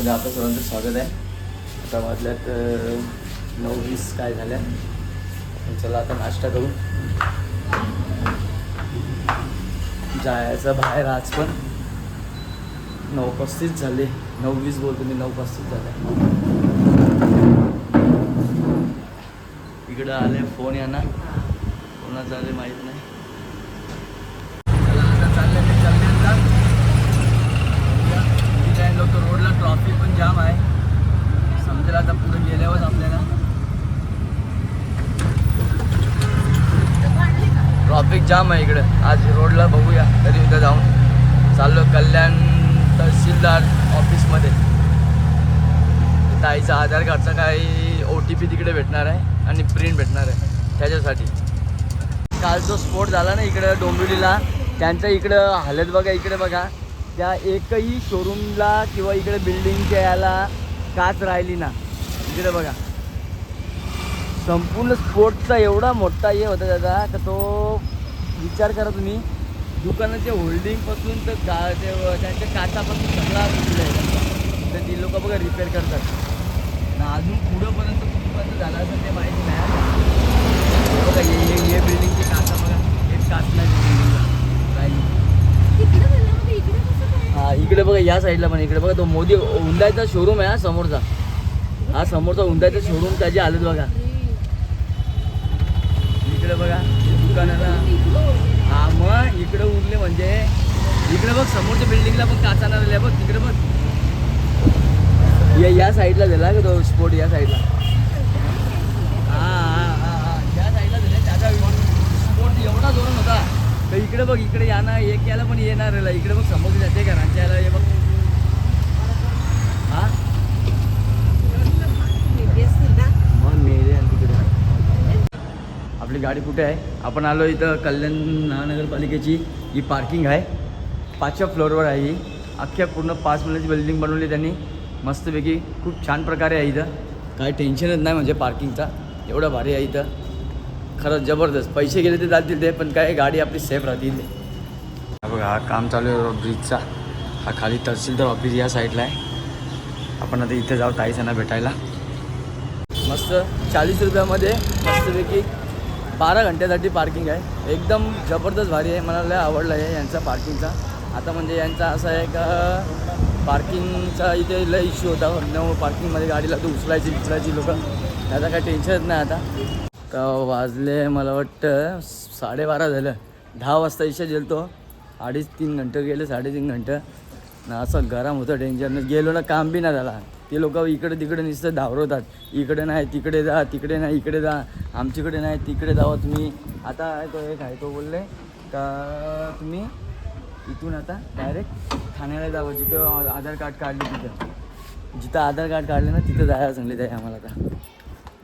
पुन्हा आपलं सर्वांचं स्वागत आहे. आता वाजल्यात नऊ वीस काय झाल्या. चला आता नाश्ता करू जायचं बाहेर आज पण. नऊ पस्तीस झाले. नऊ वीस बोलतो मी नऊ पस्तीस झाले. इकडं आले फोन यांना. कोणाचा आले माहीत नाही चला आता चालले ते कल्याणला काय लोक रोडला ट्रॉफिक पण जाम आहे समजेल आता पुढे गेल्यावर आपल्याला ट्रॅफिक जाम आहे इकडं. आज रोडला बघूया. तरी उद्या जाऊन. चाललो कल्याण तहसीलदार ऑफिसमध्ये आईचा आधार कार्डचा काही ओ टी पी तिकडे भेटणार आहे आणि प्रिंट भेटणार आहे. त्याच्यासाठी. काल जो स्फोट झाला ना इकडं डोंबिवलीला त्यांचं इकडं हालत बघा इकडे बघा. त्या एकही शोरूमला किंवा इकडे बिल्डिंगच्या याला काच राहिली ना. इकडे बघा. संपूर्ण स्फोटचा एवढा मोठा हे होता त्याचा का तो विचार करा तुम्ही. दुकानाच्या होल्डिंगपासून तर का ते त्यांच्या काचापासून सगळा तुटला आहे. तर ती लोक बघा रिपेअर करतात. आणि अजून पुढंपर्यंत कुठपर्यंत झालं असेल ते माहिती नाही. बघा हे हे हे बिल्डिंगची काचा बघा. एक काच नाही. बिल्डिंगला हा इकडे बघा या साईडला पण इकडे बघा. तो मोदी हुंदायचा शोरूम आहे हा समोरचा. हा समोरचा हुंदायचा शोरूम त्याची हालत बघा. इकडे बघा. दुकानाला. हा मग इकडे उरले म्हणजे इकडे बघ समोरच्या बिल्डिंगला पण काचा नाही बघ तिकडे बघ. या या साईडला झाला का तो स्पोर्ट या साईडला हा हा हा हा. या साईडला झाला त्याचा स्पोर्ट एवढा जोरात होता. तर इकडे बघ इकडे याना एक याला पण येणार इकडे बघ समोर जाते घरांच्या याला हे बघ हा वेगळी असतील ना मग मेरे आणि तिकडे आपली गाडी कुठे आहे? आपण आलो इथं कल्याण महानगरपालिकेची ही पार्किंग आहे. पाचव्या फ्लोअरवर आहे ही. अख्ख्या पूर्ण पाच मिनिटाची बिल्डिंग बनवली त्यांनी. मस्तपैकी खूप छान प्रकारे आहे इथं. काही टेन्शनच नाही म्हणजे पार्किंगचा एवढं भारी आहे इथं. खरंच जबरदस्त. पैसे गेले ते जातील ते पण काय गाडी आपली सेफ राहतील हा बघा हा काम चालू आहे ब्रिजचा हा खाली तहसीलदार ऑफिस या साईडला आहे. आपण आता इथे जाऊ ताईसांना भेटायला. मस्त. चाळीस रुपयामध्ये मस्तपैकी बारा घंट्यासाठी पार्किंग आहे. एकदम जबरदस्त भारी आहे. मला लय आवडलं आहे यांचा पार्किंगचा आता म्हणजे यांचा असं आहे का पार्किंगचा इथे लय इश्यू होता. न पार्किंगमध्ये गाडीला तू उचलायची उचलायची लोक. त्याचा काही टेन्शनच नाही आता. का वाजले मला वाटतं साडेबारा झालं. दहा वाजता इशा गेलतो. अडीच तीन घंटे गेले साडेतीन घंटे. ना असं गरम होतं टेन्शन गेलो ना काम बी नाही झाला. ते लोक इकडे तिकडे नुसतं धावरवतात इकडे नाही तिकडे जा तिकडे नाही इकडे जा. आमच्याकडे नाही तिकडे जावा तुम्ही. आता तो एक आहे तो बोलले का तुम्ही इथून आता डायरेक्ट ठाण्याला जावं जिथं आधार कार्ड काढले तिथं. जिथं आधार कार्ड काढले ना तिथं जायला सांगले ताई आम्हाला आता.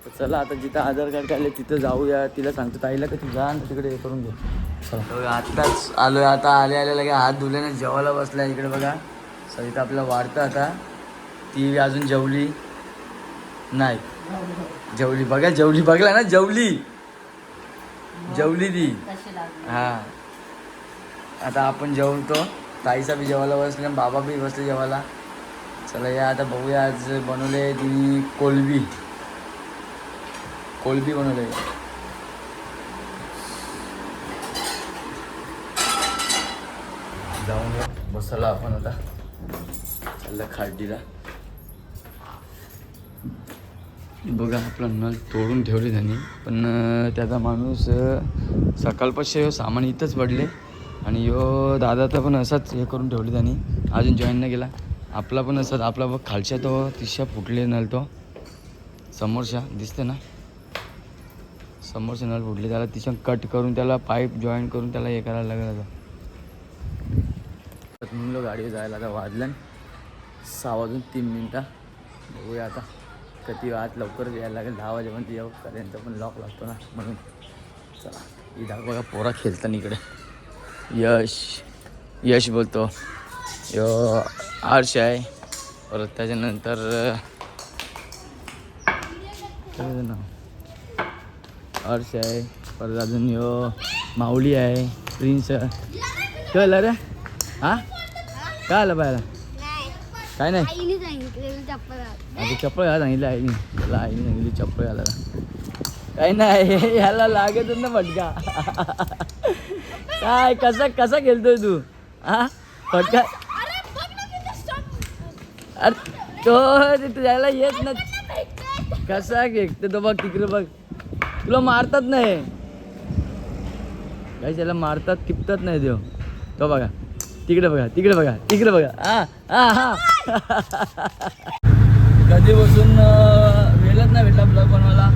तर चला आता जिथं आधार कार्ड काढले तिथं जाऊया. तिला सांगतो ताईला का तू जा आणि तिकडे हे करून घे. चला. आत्ताच आलो आता आले आले लगे हात धुल्याने जेवायला बसला इकडे बघा. सविता आपल्याला वाढतं आता. ती अजून जेवली नाही. जेवली बघा जेवली बघला ना जेवली. जेवली ती हा. आता आपण जेवतो. ताईचा बी जेवायला बसले बाबा बी बसले जेवायला. चला या आता बघूया आज बनवले तिने कोलबी. कोलबी बनवले. जाऊन. बसला आपण आता. चाललं खाडीला बघा आपला नळ तोडून ठेवले त्यांनी. पण त्याचा माणूस सकाळपासून हो सामान इथंच पडले. आणि यो दादाचा पण असाच हे करून ठेवले त्यांनी. अजून जॉईन नाही केला. आपला पण असाच आपला बघ खालच्या तो तिशा फुटले नळ तो. समोरच्या दिसते ना? समोरच्या नळ फुटले त्याला तिच्या कट करून त्याला पाईप जॉईन करून त्याला हे करायला लागला आता तर गाडीवर जायला आता वाजलं सहा वाजून तीन मिनटं. बघूया आता. कधी आज लवकर यायला लागेल दहा वाजेपर्यंत येऊ कारण पण लॉक लागतो ना म्हणून. चला इथं बघा पोरा खेळताना इकडे. यश यश बोलतो. यो आर्श आहे. परत त्याच्यानंतर अं, आहे. परत अजून यो माऊली आहे. प्रिन्स कळलं रे? हा? का आलं पाहिला काय नाही? आईने सांगितलेलं चप्पल चप्पल घाला सांगितलं आईने. त्याला आईने सांगितली चप्पल घालायला. काही नाही याला लागत ना फटका. काय कसा कसा खेळतोय तू? हा? फटका? अरे तो त्याला येत ना. कसा खेळते तो बघ तिकडे बघ. तुला मारतात नाही. काही त्याला मारतात किपतात नाही देव तो बघा. तिकडे बघा तिकडे बघा तिकडे बघा. हा हा हा. कधी बसून वेळच नाही भेटला ब्लॉग बनवायला.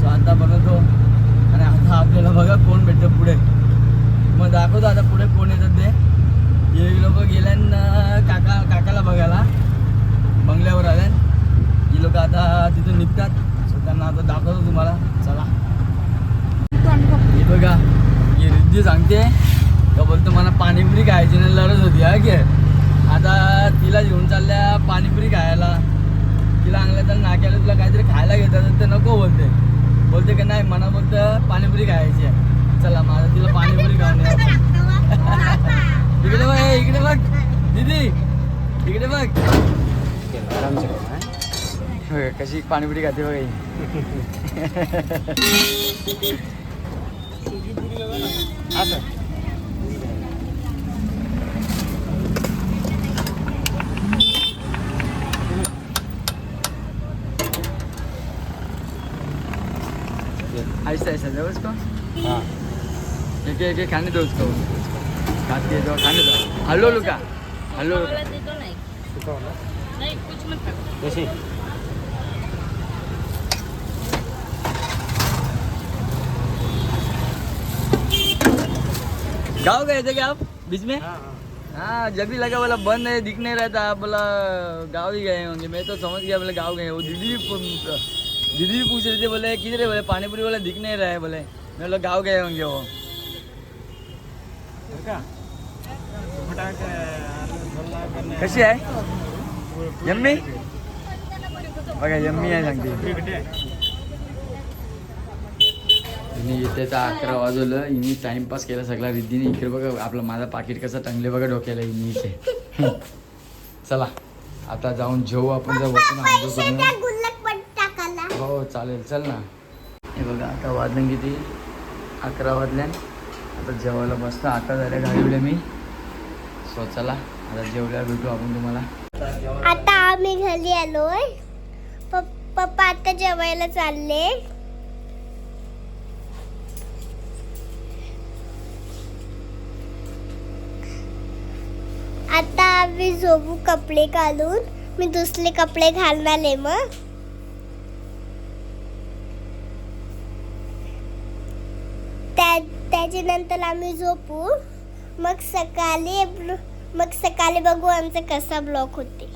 सो आता बनवतो आणि आता आपल्याला बघा कोण भेटतं पुढे. मग दाखवतो आता पुढे कोण येतात ते. हे लोक गेल्या काका काकाला बघायला. बंगल्यावर आल्यान ही लोक आता तिथून निघतात. सो त्यांना आता दाखवतो तुम्हाला. चला. हे बघा. हे रिद्धी सांगते. का बोलतो मला पाणीपुरी खायची नाही लढत होती हा की? आता तिला घेऊन चालल्या पाणीपुरी खायला. तिला आणलं तर नाक्याला तुला काहीतरी खायला घेतात तर ते नको बोलते. बोलते की नाही मला फक्त पाणीपुरी खायची आहे. चला माझा तिला पाणीपुरी खाऊन या इकडे बघ इकडे बघ. दीदी इकडे बघ. कशी पाणीपुरी खाते बघा ही. ऐसा ऐसा दो उसको। एक एक एक खाने दो। उसको खाते दो खाने दो हल्लो लुका देतो नाही. कुछ मत. गाँव गए थे क्या आप बीच में? हाँ जब भी लगा बोला बंद है दिख नहीं रहा था बोला गाँव ही गए होंगे। मैं तो समझ गया बोले गाँव गए वो दीदी दीदी भी पूछ रहे थे बोले किधर है? बोले पानीपुरी बोले दिख नहीं रहा है बोले। मैं बोला गाँव गए होंगे वो। कशी आहे यम्मी? बघा यम्मी आहे सांगते हिने येते तर अकरा वाजवलं हिने टाइमपास केला सगळा रिद्धीने इकडे बघा आपलं माझा पाकिट कसं टांगले बघा डोक्याला हिने इथे चला आता जाऊन जेवू आपण जर वरतून आंघोळ करून. चालेल चल ना. हे बघा आता वाजलं किती? अकरा वाजल्यान आता जेवायला मस्त आता झाल्या गाडीवल्या मी. सो चला आता जेवल्यावर भेटू आपण तुम्हाला. आता आम्ही घरी आलोय. पप- पप्पा आता जेवायला चालले. आता आम्ही झोपू कपडे घालून. मी दुसरे कपडे घालणार आहे मग त्या नंतर आम्ही झोपू. मग सकाळी मग सकाळी बघू आमचा कसा ब्लॉक होते.